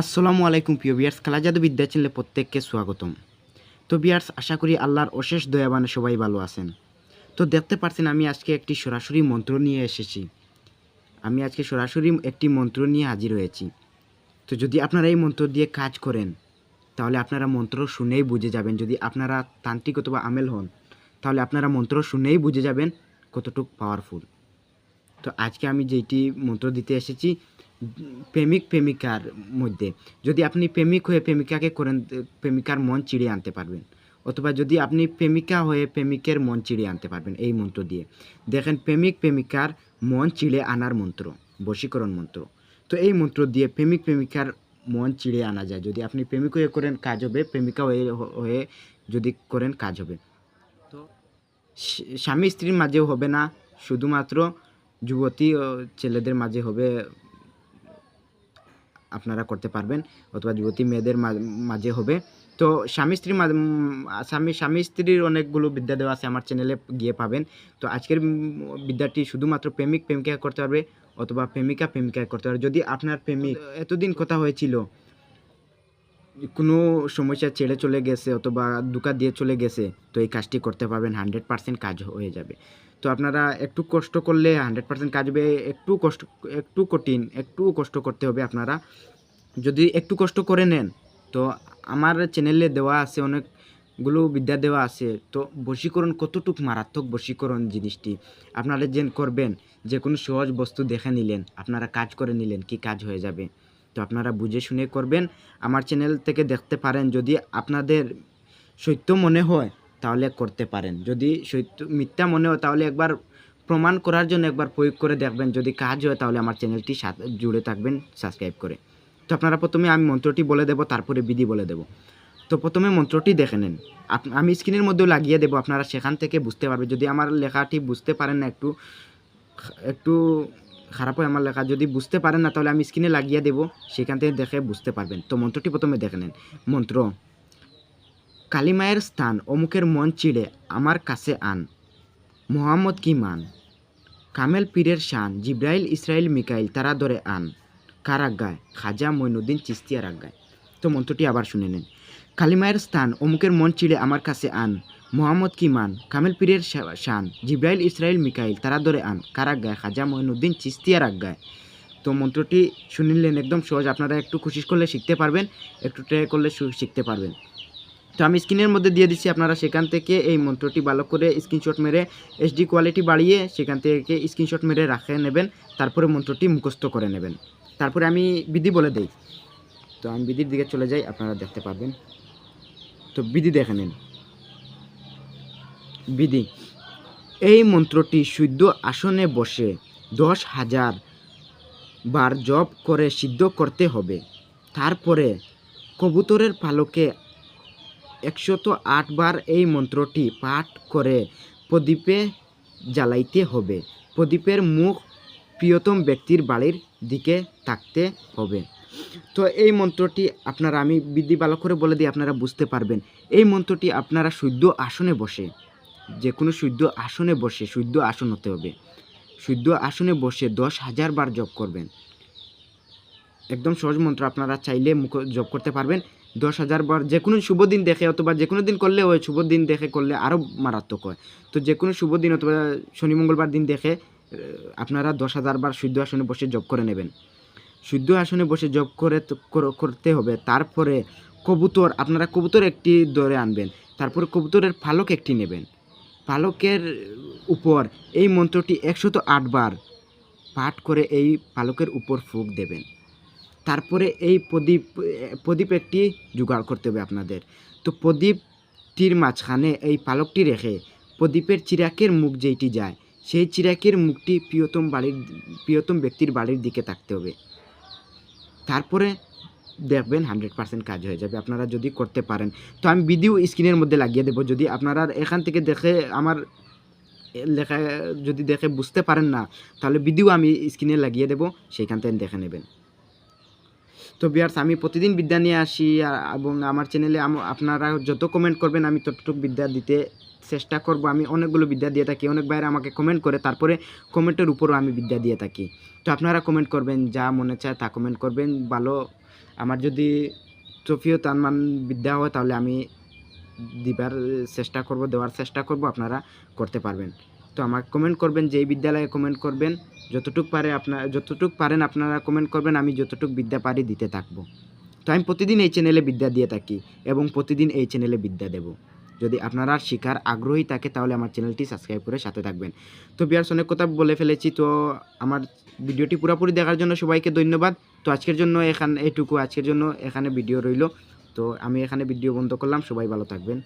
আসসালামু আলাইকুম প্রিয় বিয়ার্স, খেলা জাদু বিদ্যা চ্যানেলে প্রত্যেককে স্বাগতম। তো বিয়ার্স, আশা করি আল্লাহর অশেষ দয়াবানে সবাই ভালো আছেন। তো দেখতে পাচ্ছেন আমি আজকে একটি সরাসরি মন্ত্র নিয়ে এসেছি। আমি আজকে সরাসরি একটি মন্ত্র নিয়ে হাজির হয়েছি। তো যদি আপনারা এই মন্ত্র দিয়ে কাজ করেন, তাহলে আপনারা মন্ত্র শুনেই বুঝে যাবেন। যদি আপনারা তান্ত্রিক অথবা আমেল হন, তাহলে আপনারা মন্ত্র শুনেই বুঝে যাবেন কতটুক পাওয়ারফুল তো আজকে আমি যেটি মন্ত্র দিতে এসেছি প্রেমিক প্রেমিকার মধ্যে, যদি আপনি প্রেমিক হয়ে প্রেমিকাকে করেন, প্রেমিকার মন চিড়িয়ে আনতে পারবেন। অথবা যদি আপনি প্রেমিকা হয়ে প্রেমিকের মন চিড়িয়ে আনতে পারবেন, এই মন্ত্র দিয়ে। দেখেন, প্রেমিক প্রেমিকার মন চিড়ে আনার মন্ত্র, বশীকরণ মন্ত্র। তো এই মন্ত্র দিয়ে প্রেমিক প্রেমিকার মন চিড়ে আনা যায়। যদি আপনি প্রেমিক হয়ে করেন, কাজ হবে। প্রেমিকা হয়ে হয়ে যদি করেন, কাজ হবে। তো স্বামী- স্ত্রীর মাঝেও হবে না। শুধুমাত্র যুবতী ও ছেলেদের মাঝে হবে আপনারা করতে পারবেন অথবা যুবতী মেয়েদের মাঝে হবে। তো স্বামী স্ত্রী স্বামী স্বামী স্ত্রীর অনেকগুলো বিদ্যা দেওয়া আছে আমার চ্যানেলে গিয়ে পাবেন। তো আজকের বিদ্যাটি শুধুমাত্র প্রেমিক প্রেমিকা করতে পারবে অথবা প্রেমিকা প্রেমিকা করতে পারবে। যদি আপনার প্রেমিক এতদিন কথা হয়েছিল কোনো সমস্যা ছেড়ে চলে গেছে অথবা দুকা দিয়ে চলে গেছে, তো এই কাজটি করতে পারবেন, হান্ড্রেড পার্সেন্ট কাজ হয়ে যাবে। তো আপনারা একটু কষ্ট করলে হান্ড্রেড পার্সেন্ট কাজ হবে একটু কষ্ট, একটু কঠিন, একটু কষ্ট করতে হবে আপনারা। যদি একটু কষ্ট করে নেন, তো আমার চ্যানেলে দেওয়া আছে, অনেকগুলো বিদ্যা দেওয়া আছে, তো বশীকরণ কতটুক মারাত্মক বশীকরণ জিনিসটি আপনারা যে করবেন, যে কোনো সহজ বস্তু দেখে নিলেন, আপনারা কাজ করে নিলেন, কি কাজ হয়ে যাবে। তো আপনারা বুঝে শুনে করবেন। আমার চ্যানেল থেকে দেখতে পারেন, যদি আপনাদের সত্য মনে হয়, তাহলে করতে পারেন। যদি সত্য, মিথ্যা মনে হয়, তাহলে একবার প্রমাণ করার জন্য একবার প্রয়োগ করে দেখবেন। যদি কাজ হয়, তাহলে আমার চ্যানেলটি জুড়ে থাকবেন সাবস্ক্রাইব করে। তো আপনারা প্রথমে আমি মন্ত্রটি বলে দেব, তারপরে বিধি বলে দেব। তো প্রথমে মন্ত্রটি দেখে নেন। আমি স্ক্রিনের মধ্যেও লাগিয়ে দেবো, আপনারা সেখান থেকে বুঝতে পারবেন। যদি আমার লেখাটি বুঝতে পারেন না একটু একটু খারাপ হয় আমার লেখা। যদি বুঝতে পারেন না, তাহলে আমি স্ক্রিনে লাগিয়ে দেবো। সেখান থেকে দেখে বুঝতে পারবেন। তো মন্ত্রটি প্রথমে দেখে নেন। মন্ত্র কালিমায়ের স্থান, অমুকের মন চিড়ে, আমার কাছে আন। মোহাম্মদ কি মান? কামেল পীরের শান, জিব্রাইল, ইসরাইল, মিকাইল, তারা ধরে আন। কার আজ্ঞায় খাজা মইনুদ্দিন চিস্তিয়ার আজ্ঞায় তো মন্ত্রটি আবার শুনে নেন। কালিমায়ের স্থান, অমুকের মন চিড়ে, আমার কাছে আন। মোহাম্মদ কি মান কামেল পীরের শান, জিব্রাইল ইসরাইল মিকাইল তারা ধরে আন কার আজ্ঞায় খাজা মইনুদ্দিন চিস্তিয়ার আজ্ঞায় তো মন্ত্রটি শুনিলেন একদম সহজ, আপনারা একটু খুশি করলে শিখতে পারবেন, একটু ট্রাই করলে শিখতে পারবেন। তো আমি স্ক্রিনের মধ্যে দিয়ে দিচ্ছি, আপনারা সেখান থেকে এই মন্ত্রটি ভালো করে স্ক্রিনশট মেরে এইচডি কোয়ালিটি বাড়িয়ে সেখান থেকে স্ক্রিনশট মেরে রাখে নেবেন, তারপরে মন্ত্রটি মুখস্থ করে নেবেন। তারপরে আমি বিধি বলে দেই। তো আমি বিধির দিকে চলে যাই, আপনারা দেখতে পারবেন। তো বিধি দেখে নিন। বিধি। এই মন্ত্রটি শুদ্ধ আসনে বসে দশ হাজার বার জপ করে সিদ্ধ করতে হবে। তারপরে কবুতরের পালকে একশত আট বার এই মন্ত্রটি পাঠ করে প্রদীপে জ্বালাইতে হবে। প্রদীপের মুখ প্রিয়তম ব্যক্তির বাড়ির দিকে থাকতে হবে। তো এই মন্ত্রটি আপনারা, আমি বিধি ভালো করে বলে দিই, আপনারা বুঝতে পারবেন। এই মন্ত্রটি আপনারা শুদ্ধ আসনে বসে যে কোনো শুদ্ধ আসনে বসে শুদ্ধ আসন হতে হবে। শুদ্ধ আসনে বসে দশ হাজার বার জপ করবেন। একদম সহজ মন্ত্র, আপনারা চাইলে মুখ জপ করতে পারবেন। দশ হাজার বার যে কোনো শুভ দিন দেখে অথবা যে কোনো দিন করলে হয়, শুভ দিন দেখে করলে আরও মারাত্মক হয়। তো যে কোনো শুভ দিন অথবা শনি, মঙ্গলবার দিন দেখে আপনারা দশ হাজার বার শুদ্ধ আসনে বসে জব করে নেবেন। শুদ্ধ আসনে বসে জব করে করতে হবে। তারপরে কবুতর, আপনারা কবুতর একটি ধরে আনবেন। তারপরে কবুতরের পালক একটি নেবেন। পালকের উপর এই মন্ত্রটি একশত আটবার পাঠ করে এই পালকের উপর ফুক দেবেন। তারপরে এই প্রদীপ প্রদীপ একটি জোগাড় করতে হবে আপনাদের। তো প্রদীপটির মাঝখানে এই পালকটি রেখে প্রদীপের চিরাকের মুখ যেইটি যায়, সেই চিরাকের মুখটি প্রিয়তম বাড়ির, প্রিয়তম ব্যক্তির বাড়ির দিকে থাকতে হবে। তারপরে দেখবেন হান্ড্রেড পার্সেন্ট কাজ হয়ে যাবে, আপনারা যদি করতে পারেন। তো আমি ভিডিও স্ক্রিনের মধ্যে লাগিয়ে দেবো, যদি আপনারা এখান থেকে দেখে আমার লেখা, যদি দেখে বুঝতে পারেন না, তাহলে ভিডিও আমি স্ক্রিনে লাগিয়ে দেবো, সেইখান থেকে দেখে নেবেন। তো বিয়ার্স আমি প্রতিদিন বিদ্যা নিয়ে আসি এবং আমার চ্যানেলে আপনারা যত কমেন্ট করবেন, আমি ততটুকু বিদ্যা দিতে চেষ্টা করব। আমি অনেকগুলো বিদ্যা দিয়ে থাকি, অনেক বাইরে আমাকে কমেন্ট করে, তারপরে কমেন্টের উপরও আমি বিদ্যা দিয়ে থাকি। তো আপনারা কমেন্ট করবেন, যা মনে চায় তা কমেন্ট করবেন, ভালো আমার যদি ট্রফিও তানমান বিদ্যা হয়, তাহলে আমি দিবার চেষ্টা করব, দেওয়ার চেষ্টা করব, আপনারা করতে পারবেন। তো আমাকে কমেন্ট করবেন, যেই বিদ্যালয়ে কমেন্ট করবেন, যতটুক পারে আপনার যতটুক পারেন আপনারা কমেন্ট করবেন, আমি যতটুক বিদ্যা পারি দিতে থাকব। তো আমি প্রতিদিন এই চ্যানেলে বিদ্যা দিয়ে থাকি এবং প্রতিদিন এই চ্যানেলে বিদ্যা দেব। যদি আপনারা আর শিকার আগ্রহী থাকে, তাহলে আমার চ্যানেলটি সাবস্ক্রাইব করে সাথে থাকবেন। তো বিয়ার্স, অনেক কথা বলে ফেলেছি, তো আমার ভিডিওটি পুরোপুরি দেখার জন্য সবাইকে ধন্যবাদ। তো আজকের জন্য এখানে, এটুকু আজকের জন্য এখানে ভিডিও রইল। তো আমি এখানে ভিডিও বন্ধ করলাম, সবাই ভালো থাকবেন।